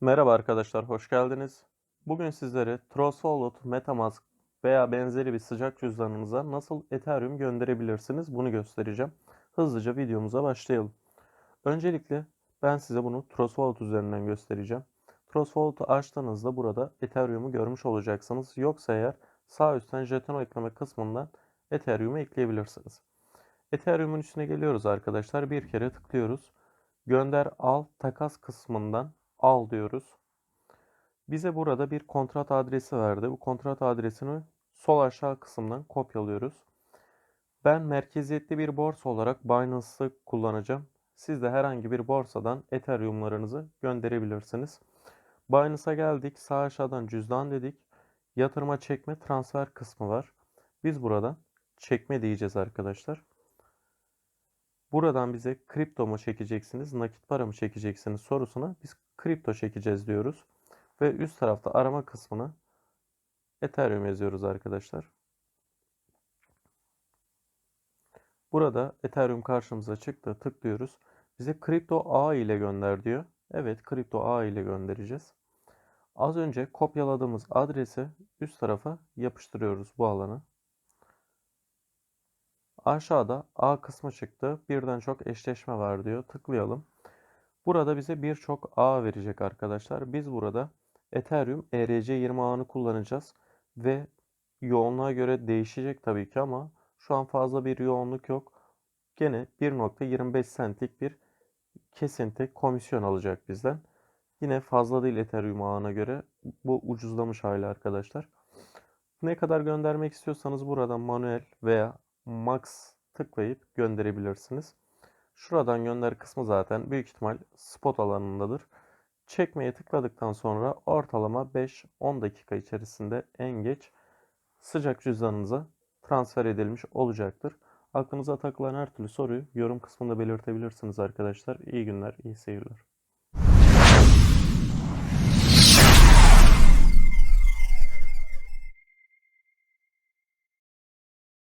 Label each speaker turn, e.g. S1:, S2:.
S1: Merhaba arkadaşlar, hoş geldiniz. Bugün sizlere Trust Wallet, MetaMask veya benzeri bir sıcak cüzdanınıza nasıl Ethereum gönderebilirsiniz bunu göstereceğim. Hızlıca videomuza başlayalım. Öncelikle ben size bunu Trust Wallet üzerinden göstereceğim. Trust Wallet'ı açtığınızda burada Ethereum'u görmüş olacaksınız. Yoksa eğer sağ üstten jeton ekleme kısmından Ethereum'u ekleyebilirsiniz. Ethereum'un üstüne geliyoruz arkadaşlar. Bir kere tıklıyoruz. Gönder al takas kısmından al diyoruz. Bize burada bir kontrat adresi verdi. Bu kontrat adresini sol aşağı kısımdan kopyalıyoruz. Ben merkeziyetli bir borsa olarak Binance'ı kullanacağım. Siz de herhangi bir borsadan Ethereum'larınızı gönderebilirsiniz. Binance'a geldik. Sağ aşağıdan cüzdan dedik. Yatırma çekme transfer kısmı var. Biz buradan çekme diyeceğiz arkadaşlar. Buradan bize kripto mu çekeceksiniz, nakit para mı çekeceksiniz sorusuna biz kripto çekeceğiz diyoruz. Ve üst tarafta arama kısmına Ethereum yazıyoruz arkadaşlar. Burada Ethereum karşımıza çıktı. Tıklıyoruz. Bize kripto ağ ile gönder diyor. Evet kripto ağ ile göndereceğiz. Az önce kopyaladığımız adresi üst tarafa yapıştırıyoruz bu alana. Aşağıda A kısmı çıktı. Birden çok eşleşme var diyor. Tıklayalım. Burada bize birçok ağ verecek arkadaşlar. Biz burada Ethereum ERC20 ağını kullanacağız ve yoğunluğa göre değişecek tabii ki ama şu an fazla bir yoğunluk yok. Gene 1.25 centlik bir kesinti komisyon alacak bizden. Yine fazla değil Ethereum ağına göre. Bu ucuzlamış hali arkadaşlar. Ne kadar göndermek istiyorsanız buradan manuel veya max tıklayıp gönderebilirsiniz. Şuradan gönder kısmı zaten büyük ihtimal spot alanındadır. Çekmeye tıkladıktan sonra ortalama 5-10 dakika içerisinde en geç sıcak cüzdanınıza transfer edilmiş olacaktır. Aklınıza takılan her türlü soruyu yorum kısmında belirtebilirsiniz arkadaşlar. İyi günler, iyi seyirler.